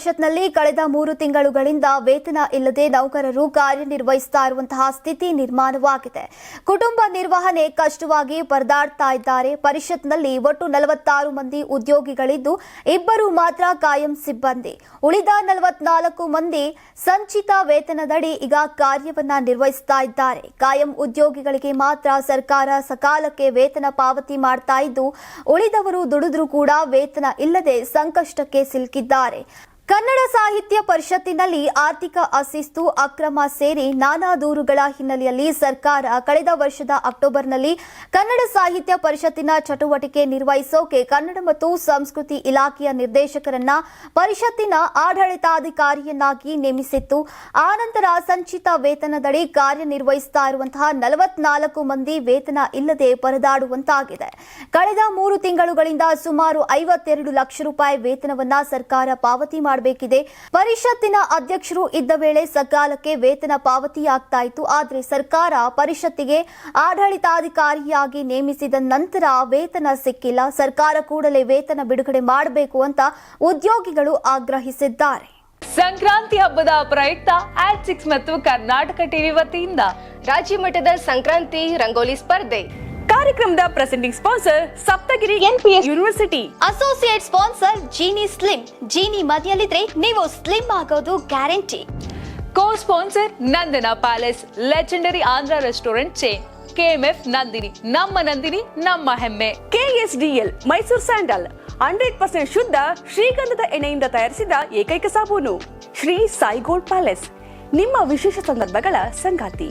ಪರಿಷತ್ನಲ್ಲಿ ಕಳೆದ ಮೂರು ತಿಂಗಳುಗಳಿಂದ ವೇತನ ಇಲ್ಲದೆ ನೌಕರರು ಕಾರ್ಯನಿರ್ವಹಿಸ್ತಾ ಇರುವಂತಹ ಸ್ಥಿತಿ ನಿರ್ಮಾಣವಾಗಿದೆ. ಕುಟುಂಬ ನಿರ್ವಹಣೆ ಕಷ್ಟವಾಗಿ ಪರದಾಡ್ತಾ ಇದ್ದಾರೆ. ಪರಿಷತ್ನಲ್ಲಿ ಒಟ್ಟು ನಲವತ್ತಾರು ಮಂದಿ ಉದ್ಯೋಗಿಗಳಿದ್ದು, ಇಬ್ಬರು ಮಾತ್ರ ಕಾಯಂ ಸಿಬ್ಬಂದಿ. ಉಳಿದ ನಲವತ್ನಾಲ್ಕು ಮಂದಿ ಸಂಚಿತ ವೇತನದಡಿ ಈಗ ಕಾರ್ಯವನ್ನ ನಿರ್ವಹಿಸ್ತಾ ಇದ್ದಾರೆ. ಕಾಯಂ ಉದ್ಯೋಗಿಗಳಿಗೆ ಮಾತ್ರ ಸರ್ಕಾರ ಸಕಾಲಕ್ಕೆ ವೇತನ ಪಾವತಿ ಮಾಡ್ತಾ ಇದ್ದು, ಉಳಿದವರು ದುಡಿದ್ರೂ ಕೂಡ ವೇತನ ಇಲ್ಲದೆ ಸಂಕಷ್ಟಕ್ಕೆ ಸಿಲುಕಿದ್ದಾರೆ. ಕನ್ನಡ ಸಾಹಿತ್ಯ ಪರಿಷತ್ತಿನಲ್ಲಿ ಆರ್ಥಿಕ ಅಶಿಸ್ತು ಅಕ್ರಮ ಸೇರಿ ನಾನಾ ದೂರುಗಳ ಹಿನ್ನೆಲೆಯಲ್ಲಿ ಸರ್ಕಾರ ಕಳೆದ ವರ್ಷದ ಅಕ್ಟೋಬರ್ನಲ್ಲಿ ಕನ್ನಡ ಸಾಹಿತ್ಯ ಪರಿಷತ್ತಿನ ಚಟುವಟಿಕೆ ನಿರ್ವಹಿಸೋಕೆ ಕನ್ನಡ ಮತ್ತು ಸಂಸ್ಕೃತಿ ಇಲಾಖೆಯ ನಿರ್ದೇಶಕರನ್ನ ಪರಿಷತ್ತಿನ ಆಡಳಿತಾಧಿಕಾರಿಯನ್ನಾಗಿ ನೇಮಿಸಿತ್ತು. ಆನಂತರ ಸಂಚಿತ ವೇತನದಡಿ ಕಾರ್ಯನಿರ್ವಹಿಸ್ತಾ ಇರುವಂತಹ ನಲವತ್ನಾಲ್ಕು ಮಂದಿ ವೇತನ ಇಲ್ಲದೆ ಪರದಾಡುವಂತಾಗಿದೆ. ಕಳೆದ ಮೂರು ತಿಂಗಳುಗಳಿಂದ ಸುಮಾರು ಐವತ್ತೆರಡು ಲಕ್ಷ ರೂಪಾಯಿ ವೇತನವನ್ನ ಸರ್ಕಾರ ಪಾವತಿ ಮಾಡಬೇಕಿದೆ. ಪರಿಷತ್ತಿನ ಅಧ್ಯಕ್ಷರು ಇದ್ದ ವೇಳೆ ಸಕಾಲಕ್ಕೆ ವೇತನ ಪಾವತಿಯಾಗ್ತಾ ಇತ್ತು ಆದರೆ ಸರ್ಕಾರ ಪರಿಷತ್ತಿಗೆ ಆಡಳಿತಾಧಿಕಾರಿಯಾಗಿ ನೇಮಿಸಿದ ನಂತರ ವೇತನ ಸಿಕ್ಕಿಲ್ಲ. ಸರ್ಕಾರ ಕೂಡಲೇ ವೇತನ ಬಿಡುಗಡೆ ಮಾಡಬೇಕು ಅಂತ ಉದ್ಯೋಗಿಗಳು ಆಗ್ರಹಿಸಿದ್ದಾರೆ. ಸಂಕ್ರಾಂತಿ ಹಬ್ಬದ ಪ್ರಯುಕ್ತ ಆಟ್ ಸಿಕ್ಸ್ ಮತ್ತು ಕರ್ನಾಟಕ ಟಿವಿ ವತಿಯಿಂದ ರಾಜ್ಯ ಮಟ್ಟದ ಸಂಕ್ರಾಂತಿ ರಂಗೋಲಿ ಸ್ಪರ್ಧೆ. ಕಾರ್ಯಕ್ರಮದ presenting sponsor Saptagiri NPS university associate sponsor genie slim genie ಮನೆಯಲ್ಲಿದ್ರೆ ನೀವು ಸ್ಲಿಮ್ ಆಗೋದು guarantee co sponsor Nandana palace legendary Andhra restaurant chain KMF Nandini. ನಮ್ಮ ನಂದಿನಿ ನಮ್ಮ ಹೆಮ್ಮೆ. KSDL Mysore sandal hundred percent ಶುದ್ಧ ಶ್ರೀಗಂಧದ ಎಣ್ಣೆಯಿಂದ ತಯಾರಿಸಿದ ಏಕೈಕ ಸಾಬೂನು. ಶ್ರೀ ಸಾಯಿ ಗೋಲ್ಡ್ ಪ್ಯಾಲೇಸ್ ನಿಮ್ಮ ವಿಶೇಷ ಸಂದರ್ಭಗಳ ಸಂಗಾತಿ.